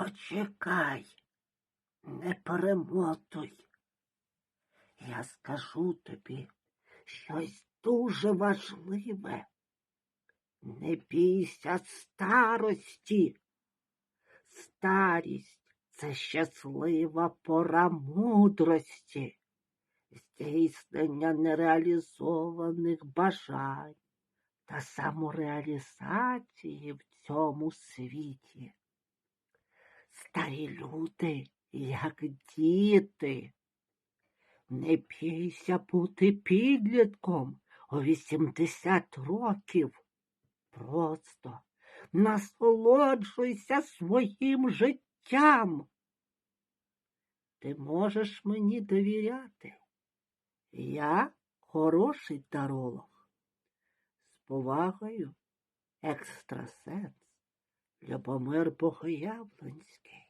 Почекай, не перемотуй. Я скажу тобі щось дуже важливе. Не бійся старості. Старість це щаслива пора мудрості, здійснення нереалізованих бажань та самореалізації в цьому світі. Старі люди, як діти. Не бійся бути підлітком у 80 років. Просто насолоджуйся своїм життям. Ти можеш мені довіряти. Я хороший таролог. З повагою екстрасенс Любомир Богоявленський.